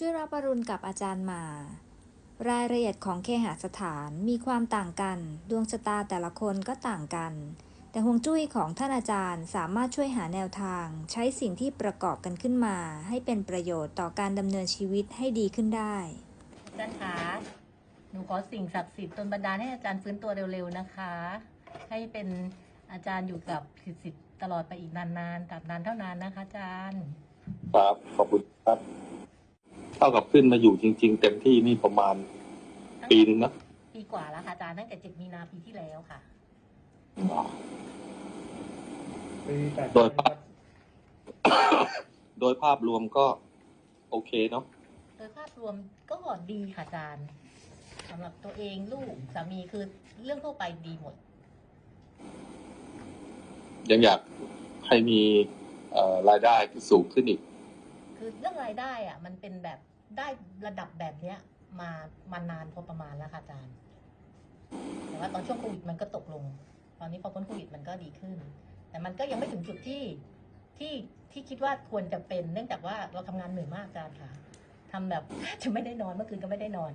จุ้ยรับปรุณกับอาจารย์หมา รายละเอียดของเคหสถานมีความต่างกัน ดวงชะตาแต่ละคนก็ต่างกัน แต่ฮวงจุ้ยของท่านอาจารย์สามารถช่วยหาแนวทาง ใช้สิ่งที่ประกอบกันขึ้นมา ให้เป็นประโยชน์ต่อการดำเนินชีวิตให้ดีขึ้นได้อาจารย์คะหนูขอสิ่งศักดิ์สิทธิ์ตนบันดาลให้อาจารย์ฟื้นตัวเร็วๆนะคะ ให้เป็นอาจารย์อยู่กับสิทธิ์ตลอดไปอีกนานๆตราบนานเท่านานนะคะอาจารย์ ครับ ขอบคุณครับ เท่ากับขึ้นมาอยู่จริง ๆ เต็มที่นี่ประมาณปีหนึ่งนะปีกว่าแล้วค่ะอาจารย์ตั้งแต่เจ็ดมีนาปีที่แล้วค่ะปีแปดโดยภาพโดยภาพรวมก็โอเคเนาะโดยภาพรวมก็ดีค่ะอาจารย์สำหรับตัวเองลูกสามีคือเรื่องทั่วไปดีหมด ยังอยากให้มีเอ่อรายได้ที่สูงขึ้นอีก คือเรื่องรายได้อะมันเป็นแบบ ได้ระดับแบบเนี้ย มามานานพอประมาณแล้วค่ะอาจารย์แต่ว่าตอนช่วงโควิดมันก็ตกลง ตอนนี้พอพ้นโควิดมันก็ดีขึ้น แต่มันก็ยังไม่ถึงจุดที่ที่ที่คิดว่าควรจะเป็น เนื่องจากว่าเราทำงานเหนื่อยมากอาจารย์ค่ะทำแบบจะไม่ได้นอนเมื่อคืนก็ไม่ได้นอน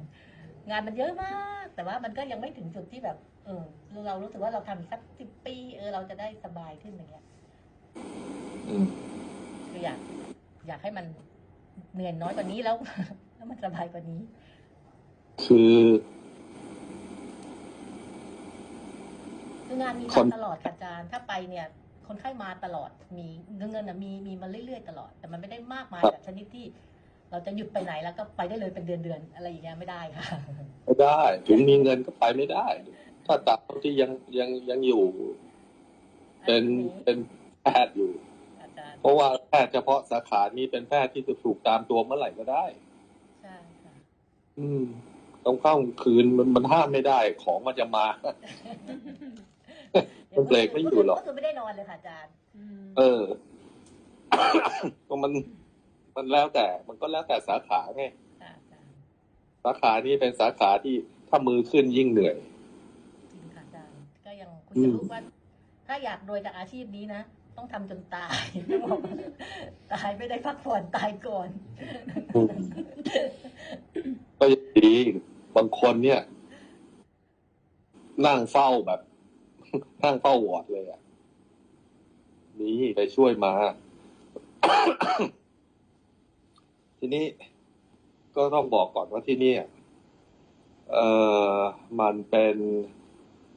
งานมันเยอะมาก แต่ว่ามันก็ยังไม่ถึงจุดที่แบบ เออเรารู้สึกว่าเราทำสักสิบปีเออเราจะได้สบายขึ้นอย่างเงี้ยอืมคืออยากอยากให้มัน เหนื่อยน้อยกว่านี้แล้วแล้วมันสบายกว่านี้ คือคืองานมีคนตลอดค่ะอาจารย์ถ้าไปเนี่ย คนไข้มาตลอดมีเงินเงินอะมีมีมาเรื่อยๆตลอด แต่มันไม่ได้มากมายแบบชนิดที่ เราจะหยุดไปไหนแล้วก็ไปได้เลยเป็นเดือนๆอะไรอย่างเงี้ยไม่ได้ค่ะไม่ได้ ถึงมีเงินก็ไปไม่ได้ ถ้าตับที่ยังยังยังอยู่ เป็นเป็นแพทย์อยู่อาจารย์ เพราะว่าแพทย์เฉพาะสาขานี้เป็นแพทย์ที่จะถูกตามตัวเมื่อไหร่ก็ได้ ใช่ค่ะ อืมต้องเข้าคืนมันมันห้ามไม่ได้ของมันจะมา มันเบรกไม่อยู่หรอก ก็คือไม่ได้นอนเลยค่ะอาจารย์เออ ก็มันมันแล้วแต่ มันก็แล้วแต่สาขาไง ค่ะอาจารย์สาขานี้เป็นสาขาที่ถ้ามือขึ้นยิ่งเหนื่อย จริงค่ะอาจารย์ก็ยังคุยอืกับมลูกว่า ถ้าอยากรวยจากอาชีพนี้นะ ต้องทำจนตายต้องบอกว่าตายไม่ได้พักผ่อนตายก่อนก็ยังดีบางคนเนี่ย นั่งเฝ้าแบบ นั่งเฝ้าวอร์ดเลยอะนี่ไปช่วยมา ทีนี้ก็ต้องบอกก่อนว่าที่นี่เอ่อมันเป็น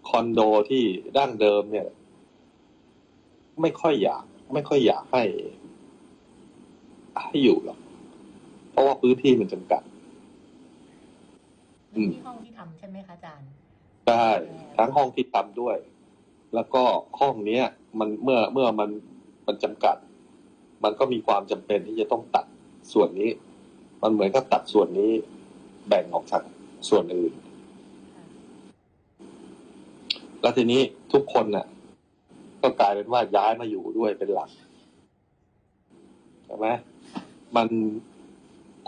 คอนโดที่ดั้งเดิมเนี่ย ไม่ค่อยอยาก ไม่ค่อยอยากให้ ให้อยู่หรอก เพราะว่าพื้นที่มันจำกัด อืม ที่ห้องที่ทำใช่ไหมคะอาจารย์ใช่ทั้งห้องที่ทำด้วย แล้วก็ห้องเนี้ย มันเมื่อเมื่อมันมันจำกัด มันก็มีความจำเป็นที่จะต้องตัดส่วนนี้ มันเหมือนกับตัดส่วนนี้ แบ่งออกจากส่วนอื่น แล้วทีนี้ทุกคนน่ะ ก็กลายเป็นว่าย้ายมาอยู่ด้วยเป็นหลักใช่ไหมมัน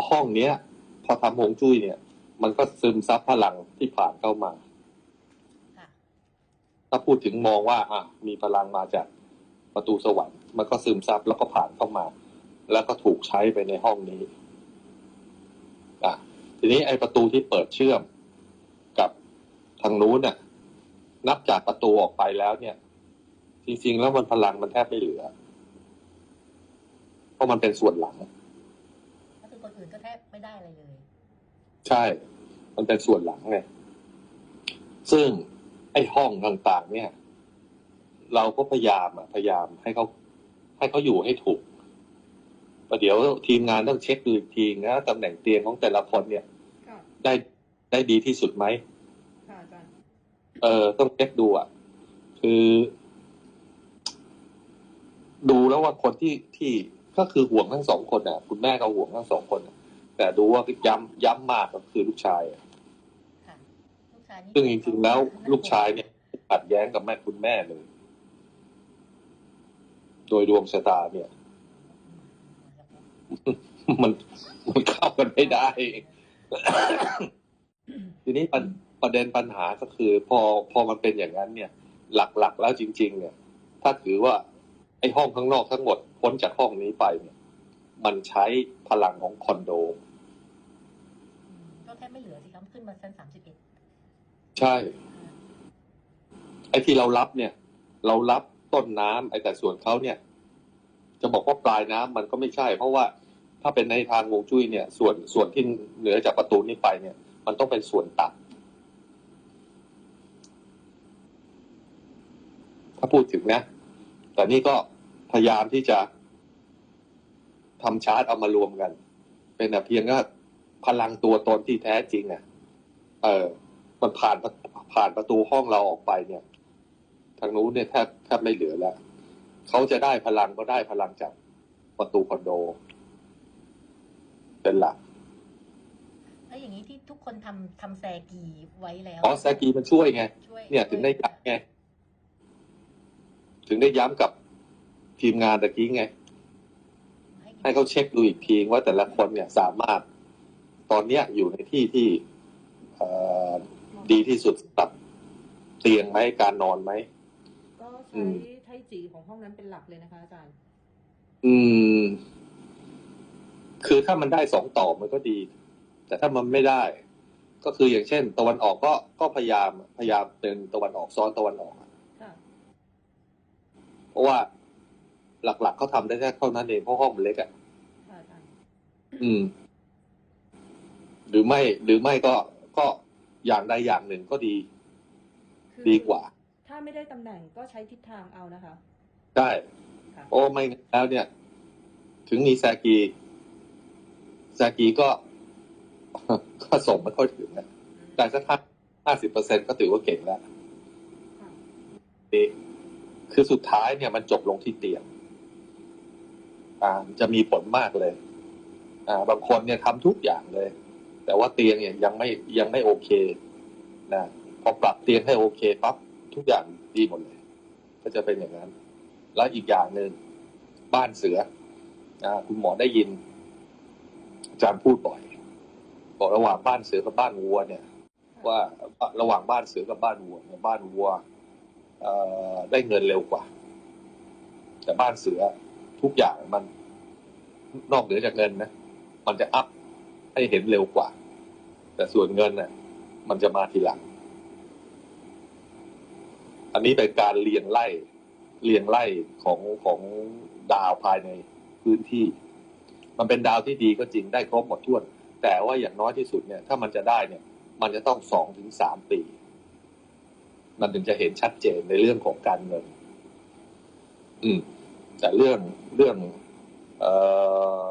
ห้องเนี้ย พอทำฮวงจุ้ยเนี่ย มันก็ซึมซับพลังที่ผ่านเข้ามาค่ะถ้าพูดถึงมองว่า อะ มีพลังมาจากประตูสวรรค์มันก็ซึมซับแล้วก็ผ่านเข้ามา แล้วก็ถูกใช้ไปในห้องนี้อะทีนี้ไอ้ประตูที่เปิดเชื่อมกับทางนู้นน่ะ นับจากประตูออกไปแล้วเนี่ย จริงๆ แล้วมันพลังมันแทบไม่เหลือ เพราะมันเป็นส่วนหลังก็คือคนอื่นก็แทบไม่ได้อะไรเลย ใช่ มันเป็นส่วนหลังไงซึ่งไอ้ห้องต่างๆ เนี่ย เราก็พยายามอะพยายามให้เขาให้เขาอยู่ให้ถูกประเดี๋ยวทีมงานต้องเช็คดูอีกทีนะตำแหน่งเตียงของแต่ละคนเนี่ยค่ะได้ได้ดีที่สุดไหมค่ะอาจารย์เออต้องเช็คดูอะ คือ ดูแล้วว่าคนที่ที่ก็คือห่วงทั้งสองคนอะ คุณแม่ก็ห่วงทั้งสองคนอะแต่ดูว่าย้ำย้ำมากก็คือลูกชายอะค่ะลูกชายนี่ซึ่งจริงๆแล้วลูกชายเนี่ยขัดแย้งกับแม่คุณแม่เลย โดยดวงชะตาเนี่ย มันมันเข้ากันไม่ได้ ทีนี้ประประเด็นปัญหาก็คือ พอพอมันเป็นอย่างนั้นเนี่ย หลักๆแล้วจริง ๆ เนี่ย ถ้าถือว่า ไอ้ห้องข้างนอกทั้งหมดพ้นจากห้องนี้ไปเนี่ย มันใช้พลังของคอนโดแทบไม่เหลือสิครับขึ้นมาชั้นสามสิบเอ็ดใช่ ไอ้ที่เรารับเนี่ย เรารับต้นน้ำไอ้แต่ส่วนเขาเนี่ย จะบอกว่าปลายน้ำมันก็ไม่ใช่ เพราะว่าถ้าเป็นในทางวงจุ้ยเนี่ย ส่วนส่วนที่เหนือจากประตูนี้ไปเนี่ย มันต้องเป็นส่วนต่ำถ้าพูดถึงนะ แต่นี่ก็พยายามที่จะทำชาร์ตเอามารวมกัน เป็นแต่เพียงว่าพลังตัวตนที่แท้จริงอะ เออ มันผ่านผ่านประตูห้องเราออกไปเนี่ย ทางนู้นเนี่ยแทบแทบไม่เหลือแล้วเขาจะได้พลังก็ได้พลังจากประตูคอนโด เป็นหลักแล้วอย่างนี้ที่ทุกคนทำทำแซกีไว้แล้วอ๋อแซกีมันช่วยไงช่วยเนี่ยถึงได้ย้ำไง ถึงได้ย้ำกับทีมงานตะกี้ไง ให้เขาเช็คดูอีกทีว่าแต่ละคนเนี่ยสามารถตอนเนี้ยอยู่ในที่ที่เอ่อดีที่สุดสำหรับเตียงไหมการนอนไหมก็อืใช้มไทจีของห้องนั้นเป็นหลักเลยนะคะอาจารย์ อืม คือถ้ามันได้สองต่อมันก็ดี แต่ถ้ามันไม่ได้ ก็คืออย่างเช่น ตะวันออกก็ก็พยายามพยายามเป็นตะวันออกซ้อนตะวันออกอะค่ะเพ ราะว่าหลักๆเขาทำได้แค่เท่านั้นเองเพราะห้องมันเล็กอะค่ะอาจารย์อืม หรือไม่หรือไม่ก็ก็อย่างใดอย่างหนึ่งก็ดีคือดีกว่า ถ้าไม่ได้ตำแหน่งก็ใช้ทิศทางเอานะคะได้ค่ะโอ้ไม่งั้นแล้วเนี่ย ถึงมีแซกีแซกีก็ก็ส่งไม่ค่อยถึงนะแต่สักห้าสิบเปอร์เซ็นก็ถือว่าเก่งแล้วค่ะนี่ คือสุดท้ายเนี่ยมันจบลงที่เตียงอ่าจะมีผลมากเลย อ่า บางคนเนี่ยทำทุกอย่างเลย แต่ว่าเตียงเนี่ยยังไม่ยังไม่โอเคนะพอปรับเตียงให้โอเคปั๊บทุกอย่างดีหมดเลย ก็จะเป็นอย่างนั้น แล้วอีกอย่างหนึ่งบ้านเสืออ่าคุณหมอได้ยินอาจารย์พูดบ่อยบอกระหว่างบ้านเสือกับบ้านวัวเนี่ย ว่าระหว่างบ้านเสือกับบ้านวัวเนี่ยบ้านวัว ได้เงินเร็วกว่า แต่บ้านเสือทุกอย่างมันนอกเหนือจากเงินนะ มันจะอัพให้เห็นเร็วกว่า แต่ส่วนเงินน่ะ มันจะมาทีหลัง อันนี้เป็นการเรียงไล่เรียงไล่ของของดาวภายในพื้นที่ มันเป็นดาวที่ดีก็จริงได้ครบหมดถ้วนแต่ว่าอย่างน้อยที่สุดเนี่ย ถ้ามันจะได้เนี่ย มันจะต้องสองถึงสามปี มันถึงจะเห็นชัดเจนในเรื่องของการเงิน อืม แต่เรื่องเรื่อง เอ่อ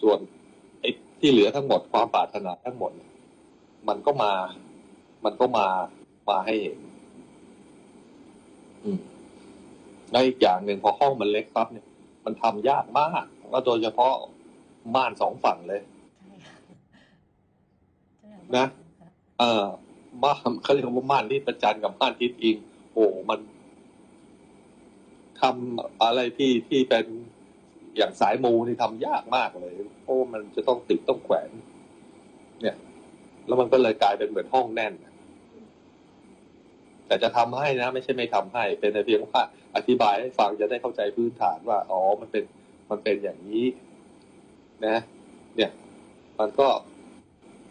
ส่วนไอ้ที่เหลือทั้งหมดความปรารถนาทั้งหมดเนี่ยมันก็มา มันก็มามาให้เห็น อืมและอีกอย่างหนึ่งพอห้องมันเล็กปั๊บเนี่ย มันทำยากมากแล้วโดยเฉพาะม่านสองฝั่งเลยใช่ค่ะใช่ค่นะ เออ ม่านเขาเรียกว่าม่านที่ประจันกับม่านทิศอิง โอ้มันทำอะไรที่ที่เป็นอย่างสายมูนี่ทำยากมากเลยโอ้มันจะต้องติดต้องแขวน เนี่ย แล้วมันก็เลยกลายเป็นเหมือนห้องแน่นแต่จะทำให้นะ ไม่ใช่ไม่ทำให้ เป็นแต่เพียงว่าอธิบายให้ฟังจะได้เข้าใจพื้นฐานว่า อ๋อ มันเป็น มันเป็นอย่างนี้ นะ เนี่ย มันก็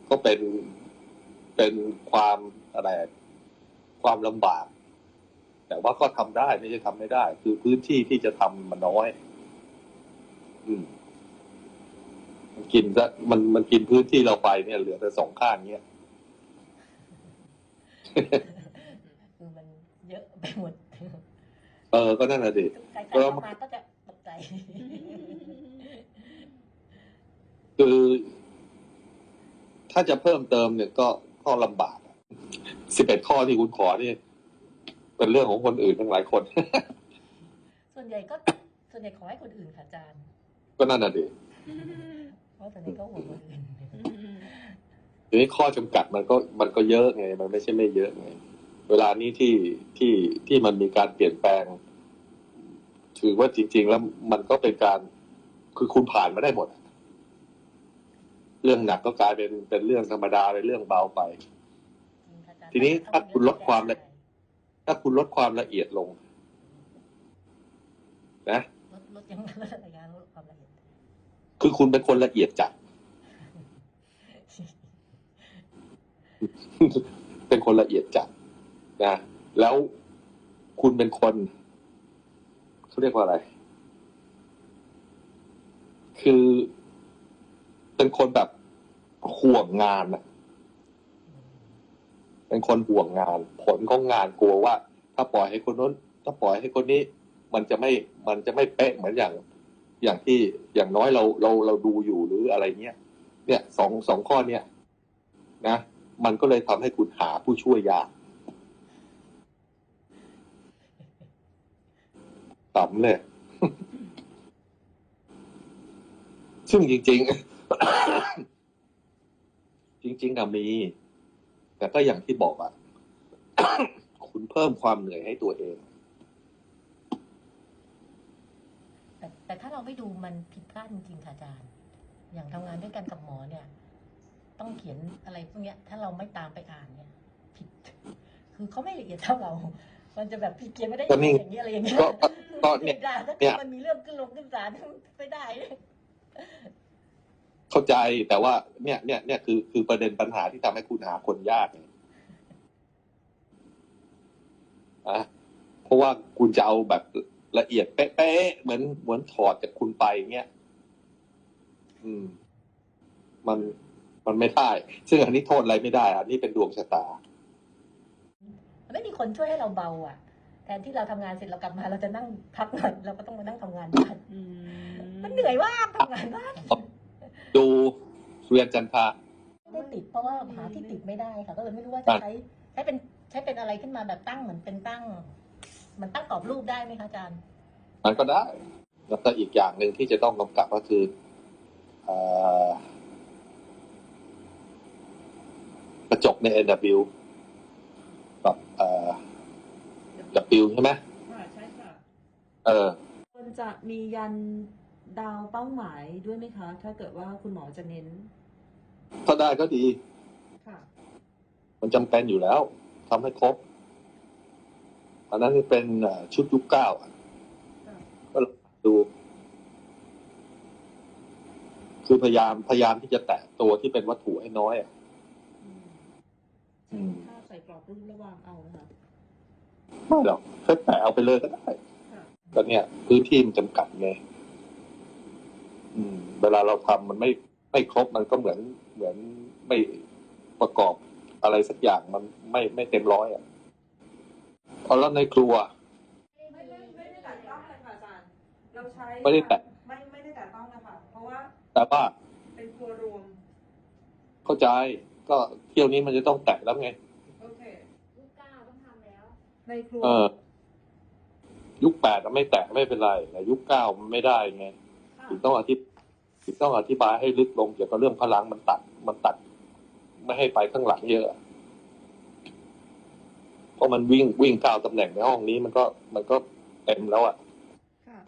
ก็เป็น เป็นความอะไรความลำบาก แต่ว่าก็ทำได้ไม่ใช่ทำไม่ได้ คือพื้นที่ที่จะทำมันน้อย อืมมันกินซะมันมันกินพื้นที่เราไปเนี่ย เหลือแต่สองข้างเนี้ยคือมันเยอะไปหมด เออ ก็นั่นแหละดิใครๆเข้ามาก็จะตกใจ คือ ถ้าจะเพิ่มเติมเนี่ยก็ ก็ลำบากสิบเอ็ดข้อที่คุณขอนี่เป็นเรื่องของคนอื่นทั้งหลายคน ส่วนใหญ่ก็ ส่วนใหญ่ขอให้คนอื่นค่ะอาจารย์ ก็นั่นน่ะดิเพราะส่วนใหญ่ก็ห่วงคนอื่นทีนี้ข้อจำกัดมันก็มันก็เยอะไง มันไม่ใช่ไม่เยอะไง เวลานี้ที่ที่ที่มันมีการเปลี่ยนแปลง ถือว่าจริง ๆ แล้วมันก็เป็นการคือคุณผ่านมาได้หมดอะ เรื่องหนักก็กลายเป็นเป็นเรื่องธรรมดาเป็นเรื่องเบาไปจริงค่ะอาจารย์ทีนี้ถ้าคุณลดความละถ้าคุณลดความละเอียดลง นะลดลดยังไงลดอะไรกันลดความละเอียดคือคุณเป็นคนละเอียดจัดเป็นคนละเอียดจัดนะแล้วคุณเป็นคนเขาเรียกว่าอะไร คือ เป็นคนแบบห่วงงานอะเป็นคนห่วงงาน ผลของงานกลัวว่า ถ้าปล่อยให้คนนู้น ถ้าปล่อยให้คนนี้ มันจะไม่มันจะไม่เป๊ะเหมือนอย่าง อย่างที่อย่างน้อยเราเราเราดูอยู่หรืออะไรเงี้ยเนี่ยสองสองข้อเนี้ยนะมันก็เลยทำให้คุณหาผู้ช่วยยากต่ำเลย ซึ่งจริง ๆ จริงๆอะมี แต่ก็อย่างที่บอกอะคุณเพิ่มความเหนื่อยให้ตัวเอง แต่แต่ถ้าเราไม่ดูมันผิดพลาดจริงๆค่ะอาจารย์ อย่างทำงานด้วยกันกับหมอเนี่ย ต้องเขียนอะไรพวกเนี้ย ถ้าเราไม่ตามไปอ่านเนี่ย ผิด คือเขาไม่ละเอียดเท่าเรา มันจะแบบผิดเขียนไม่ได้ก็นี่อย่างนี้อะไรอย่างเงี้ยก็ก็ก็เนี่ยด่าถ้าเนี่ยมันมีเรื่องขึ้นลงขึ้นศาลไม่ได้ เข้าใจแต่ว่าเนี่ยเนี่ยเนี่ยคือคือประเด็นปัญหาที่ทำให้คุณหาคนยากไงอะเพราะว่าคุณจะเอาแบบละเอียดเป๊ะๆเหมือนเหมือนถอดจากคุณไปเงี้ยอืม มันมันไม่ได้ซึ่งอันนี้โทษอะไรไม่ได้อันนี้เป็นดวงชะตาไม่มีคนช่วยให้เราเบา อะแทนที่เราทำงานเสร็จเรากลับมาเราจะนั่งพักหน่อยเราก็ต้องมานั่งทำงานบ้านอืมมันเหนื่อยมากทำงานบ้าน ดูเวียนจันทราไม่ได้ติดเพราะว่าหาที่ติดไม่ได้ค่ะ ก็เลยไม่รู้ว่าจะใช้ใช้เป็นใช้เป็นอะไรขึ้นมาแบบตั้งเหมือนเป็นตั้งเหมันตั้งกรอบรูปได้ไหมคะอาจารย์ มันก็ได้ แล้วก็อีกอย่างหนึ่งที่จะต้องกำกับก็คือเอ่อกระจกใน NW กับเอ่อ W ใช่ไหม ค่ะใช่ค่ะ เออควรจะมียัน ดาวเป้าหมายด้วยไหมคะ ถ้าเกิดว่าคุณหมอจะเน้น ถ้าได้ก็ดี ค่ะ มันจำเป็นอยู่แล้วทำให้ครบ อันนั้นเป็นเอ่อชุดยุคเก้าอะค่ะก็ดู คือพยายามพยายามที่จะแตะตัวที่เป็นวัตถุให้น้อยอะอืมอืมถ้าใส่กรอบรูประวางเอานะคะไม่หรอกแค่แตะเอาไปเลยก็ได้ค่ะก็เนี่ยพื้นที่มันจำกัดไง อืม เวลาเราทำมันไม่ไม่ครบมันก็เหมือนเหมือนไม่ประกอบอะไรสักอย่างมันไม่ไม่เต็มร้อยอะเอาแล้วในครัว ไม่ไม่ไม่ได้แตะต้องเลยค่ะอาจารย์เราใช้ไม่ได้แตะ ไม่ไม่ได้แตะต้องนะคะเพราะว่าแต่ว่าเป็นครัวรวมเข้าใจก็เที่ยวนี้มันจะต้องแตะแล้วไง โอเคลูกก้าต้องทำแล้ว ในครัว เออ ยุคแปดไม่แตะไม่เป็นไรแต่ยุคเก้ามันไม่ได้ไงค่ะ ถึงต้องอธิถึงต้องอธิบายให้ลึกลงเกี่ยวกับเรื่องพลังมันตัดมันตัด ไม่ให้ไปข้างหลังเยอะเพราะมันวิ่งวิ่งเก้าตำแหน่งในห้องนี้มันก็มันก็เต็มแล้วอะค่ะ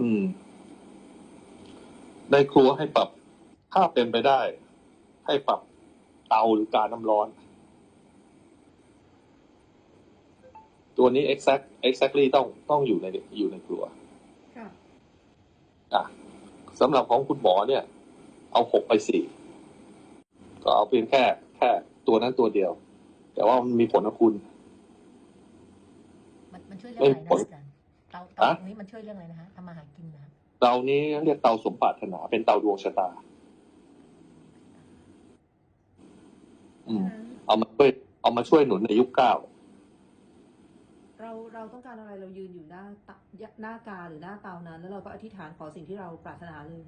อืม ในครัวให้ปรับถ้าเป็นไปได้ ให้ปรับเตาหรือการน้ำร้อน ตัวนี้ exact exactly ต้องต้องอยู่ในอยู่ในครัวค่ะอะ สำหรับของคุณหมอเนี่ย เอาหกไปสี่ก็เอาเพียงแค่ แค่ตัวนั้นตัวเดียว แต่ว่ามันมีผลนะคุณ มันมันช่วยเรื่องอะไรไม่ผลนะอาจารย์เตาเตาฮะตรงนี้มันช่วยเรื่องอะไรนะคะทำมาหากินนะเตานี้เรียกเตาสมปรารถนา เป็นเตาดวงชะตา อืม เอามาช่วย เอามาช่วยหนุนในยุคเก้า เราเราต้องการอะไรเรายืนอยู่หน้าตะหน้ากาหรือหน้าเตานั้น แล้วเราก็อธิษฐานขอสิ่งที่เราปรารถนาเลย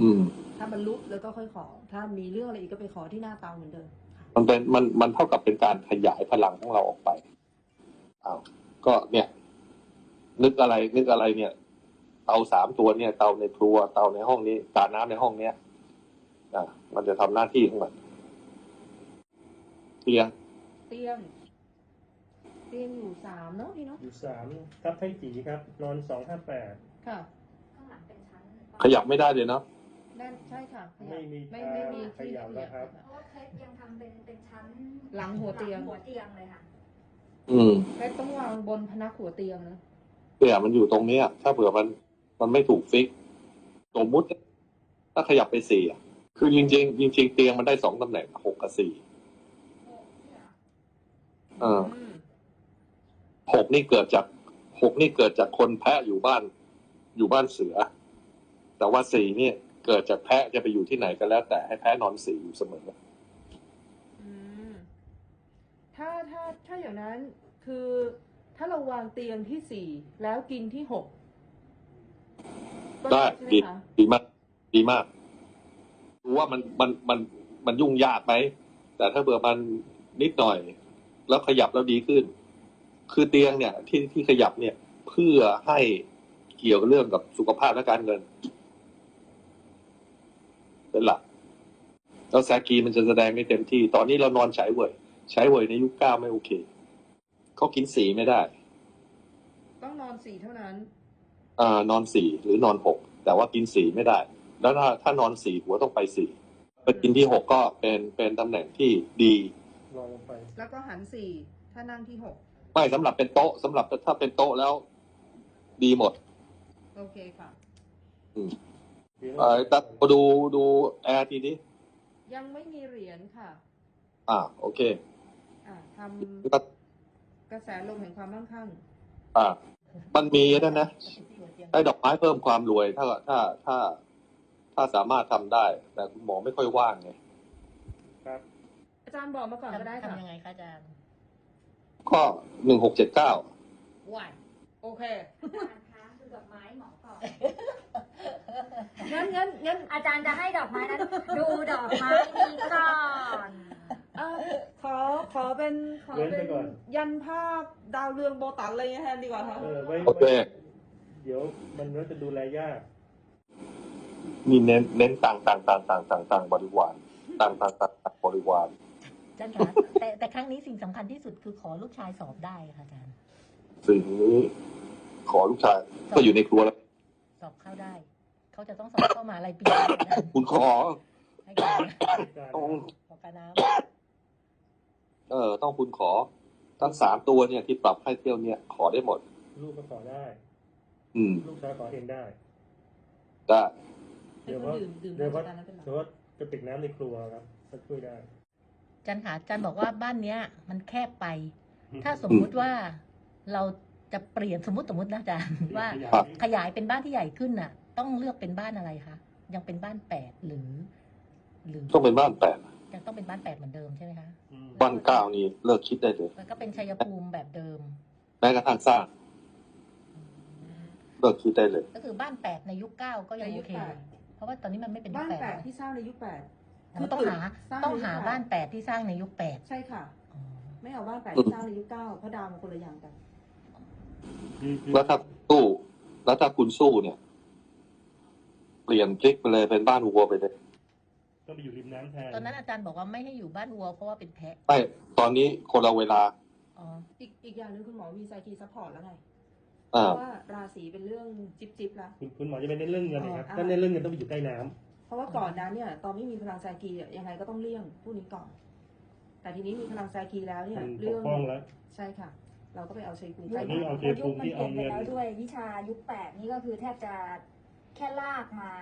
อืม ถ้าบรรลุแล้วก็ค่อยขอ ถ้ามีเรื่องอะไรอีกก็ไปขอที่หน้าเตาเหมือนเดิมค่ะมันเป็นมันมันเท่ากับเป็นการขยายพลังของเราออกไปอ้าวก็เนี่ย นึกอะไร นึกอะไรเนี่ย เตาสามตัวเนี่ย เตาในครัว เตาในห้องนี้กาน้ำในห้องเนี้ยอะมันจะทำหน้าที่ของมันเตียงเตียง เตียงอยู่สามเนาะพี่เนาะอยู่สามทับไทยจีครับ นอนสองห้าแปด ค่ะ ข้างหลังเป็นชั้นขยับไม่ได้เลยเนาะแน่นใช่ค่ะขยับไม่มีไม่ไม่มีขที่ยับนะครับ เพราะว่าเพชรยังทำเป็นเป็นชั้นหลังหัวเตียง หัวเตียงเลยค่ะ อืมเพชรต้องวางบนพนักหัวเตียงนะ เนี่ยมันอยู่ตรงเนี้ย ถ้าเผื่อมันมันไม่ถูกฟิกสมมุติ ถ้าขยับไปสี่อะคือจริงๆจริงๆเตียงมันได้สองตำแหน่งหกกับสี่ เออม หกนี่เกิดจากหกนี่เกิดจากคนแพะอยู่บ้าน อยู่บ้านเสือ แต่ว่าสี่เนี่ยเกิดจากแพะจะไปอยู่ที่ไหนก็แล้ว แต่ให้แพะนอนสี่อยู่เสมออืมถ้าถ้าถ้าอย่างนั้นคือถ้าเราวางเตียงที่สี่แล้วกินที่หกก็ได้ใช่ไหมดีคะดีมาก ดีมากรู้ว่ามันมันมันมันยุ่งยากไหมแต่ถ้าเบื่อมันนิดหน่อย แล้วขยับแล้วดีขึ้น คือเตียงเนี่ยที่ที่ขยับเนี่ย เพื่อให้เกี่ยวกับเรื่องกับสุขภาพและการเงิน เป็นหลักแล้วแซกีมันจะแสดงไม่เต็มที่ ตอนนี้เรานอนใช้เว่ยใช้เว่ยในยุคเก้าไม่โอเค เขากินสีไม่ได้ ต้องนอนสี่เท่านั้น อ่านอนสี่หรือนอนหกแต่ว่ากินสี่ไม่ได้ แล้วถ้าถ้านอนสี่หัวต้องไปสี่ไปกินที่หกก็เป็นเป็นตำแหน่งที่ดีลองลงไปแล้วก็หันสี่ถ้านั่งที่หก ไม่สำหรับเป็นโต๊ะสำหรับถ้าเป็นโต๊ะแล้ว ดีหมด โอเคค่ะเดี๋ยวเอ่อตัดดูดูแอร์ทีนี้ ยังไม่มีเหรียญค่ะ อ่า โอเค อ่าทก็ำกระแสลมแห่งความมั่งคั่ง อ่า มันมีนั่นนะไอ้ดอกไม้เพิ่มความรวย ถ้าถ้าถ้า ถ้าสามารถทำได้ แต่คุณหมอไม่ค่อยว่างไงครับ อาจารย์บอกมาก่อนก็ได้ค่ะทำยังไงคะอาจารย์ ก็หนึ่งหกเจ็ดเก้าว่ายโอเค อาจารย์คะดูดอกไม้หมอก่อนงั้นงั้นงั้นอาจารย์จะให้ดอกไม้นั้นดูดอกไม้นี้ก่อนอะขอขอเป็นขอเว้นเป็ไปนก่อน ยันภาพดาวเรืองโบตันอะไรเงี้ยแทนดีกว่าค่ะเออไว้โอเค ไว้เดี๋ยวมันก็จะดูแลยาก นี่เน้นเน้นต่างต่างต่างต่างต่างต่างบริวารต่างต่างต่างต่างบริวาร อาจารย์คะแต่แต่ครั้งนี้สิ่งสำคัญที่สุดคือขอลูกชายสอบได้ค่ะอาจารย์สิ่งนี้ขอลูกชาย ก็อยู่ในครัวแล้ว สอบเข้าได้ เขาจะต้องสอบเข้ามหาอะไรปีหน้าอาจารย์คุณขอ ให้การการต้อง ขอการน้เออ ต้องคุณขอ ทั้งสามตัวเนี่ยที่ปรับให้เที่ยวเนี่ย ขอได้หมด ลูกก็ขอได้ อืม ลูกชายขอเองได้ได้ให้เขาดื่มดื่มเดี๋ยวน้ำว่าจากการนั้นเป็นหลักเฉพาะกระติกน้ำในครัวครับก็ช่วยได้ำอา จารย์คะอาจารย์บอกว่าบ้านเนี้ย มันแคบไป ถ้าสมมุติว่าเราจะเปลี่ยนสมมติสมมตินะอาจารย์ว่าครับขยายเป็นบ้านที่ใหญ่ขึ้นน่ะ ต้องเลือกเป็นบ้านอะไรคะยังเป็นบ้านแปดหรือ หรือต้องเป็นบ้านแปดยังต้องเป็นบ้านแปดเหมือนเดิมใช่ไหมคะอืมบ้านเก้านี่เลิกคิดได้เลยมันก็เป็นชัยภูมิแบบเดิมแม้กระทั่งสร้างเลิกคิดได้เลย ก็คือบ้านแปดในยุคเก้าก็ยังในยุโอคเคแปดเพราะว่าตอนนี้มันไม่เป็นยุบ้าคนแปแปดดที่สร้างในยุคแปดมัน ต้องหาสร้างต้องหาในยุคแปดบ้านแปดที่สร้างในยุคแปดใช่ค่ะอ๋อไม่เอาบ้านแปดที่สร้างในยุคเก้าเพราะดาวมันคนละอย่างกันคือคือแล้วถ้าสู้แล้วถ้าคุณสู้เนี่ย เปลี่ยนพลิกไปเลยเป็นบ้านวัวไปเลยต้องไปอยู่ริมน้ำแทนตอนนั้นอาจารย์บอกว่าไม่ให้อยู่บ้านวัวเพราะว่าเป็นแพะไม่ตอนนี้คนละเวลาอ๋ออีกอีกอย่างหนึงคุณหมอมีไซคีซัพพอร์ตแล้วไงเพอ่า ราะว่าราศีเป็นเรื่องจิบจิบๆแล้วคุณคุณหมอจะไปเน้นเรื่องเงินนะครับอ๋อถ้าเน้นเรื่องเงินต้องไปอยู่ใกล้น้ำ เพราะว่าก่อนนั้นเนี่ย ตอนไม่มีพลังไซคีอะยังไงก็ต้องเลี่ยงผู้นี้ก่อน แต่ทีนี้มีพลังไซคีแล้วเนี่ยมันปเรื่กองป้องแล้ว ใช่ค่ะ เราก็ไปเอาชัยภูมิอันนี้เอายุคมันเปลี่ยนไปแล้วด้วยวิชายุคแปดนี่ก็คือแทบจะแค่ลากมา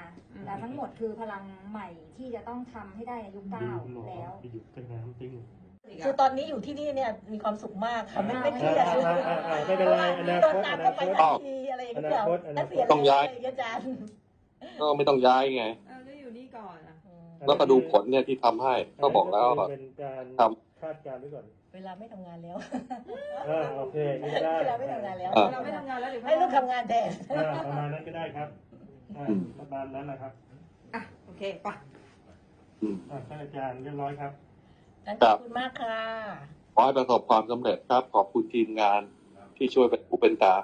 แต่ทั้งหมดคือพลังใหม่ที่จะต้องทำให้ได้ในยุคดีเก้าคุณหมอแล้วไปอยู่ใกล้น้ำติ้งคือตอนนี้อยู่ที่นี่เนี่ยมีความสุขมากค่ะไม่ไม่เครียดอ่าอ่าอ่าอ่าไม่เป็นไรอนาโดคนตตามอก็นาไปคตทันทีอะไรอย่างเงี้ยอนาคตอนาคตเกษียณต้องย้ายเลอาจารย์ก็ไม่ต้องย้ายไงเออก็อยู่ นี่ก่อนอะอืมแล้วก็ดูผลเนี่ยที่ทำให้ก็บอกแล้วนนั้นเป็นการทคาดการณ์ไว้ก่อนเวลาไม่ทำงานแล้ว อ่าโอเคนี่ก็ได้เวลาไม่ทำงานแล้ว อ่าเราไม่ทำงานแล้วเดี๋ยวให้ลูกทำงานแทน อ่าประมาณนั้นก็ได้ครับอ่าประมาณนั้นนะครับอะโอเคไปอืม อ่าท่านอาจารย์เรียบร้อยครับขอบคุณมากค่ะ ขอให้ประสบความสำเร็จครับ ขอบคุณทีมงานที่ช่วยเป็นหูเป็นตา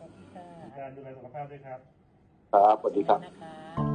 ขอบคุณค่ะการดูแลสุขภาพด้วยครับ ครับสวัสดีครับ นะคะ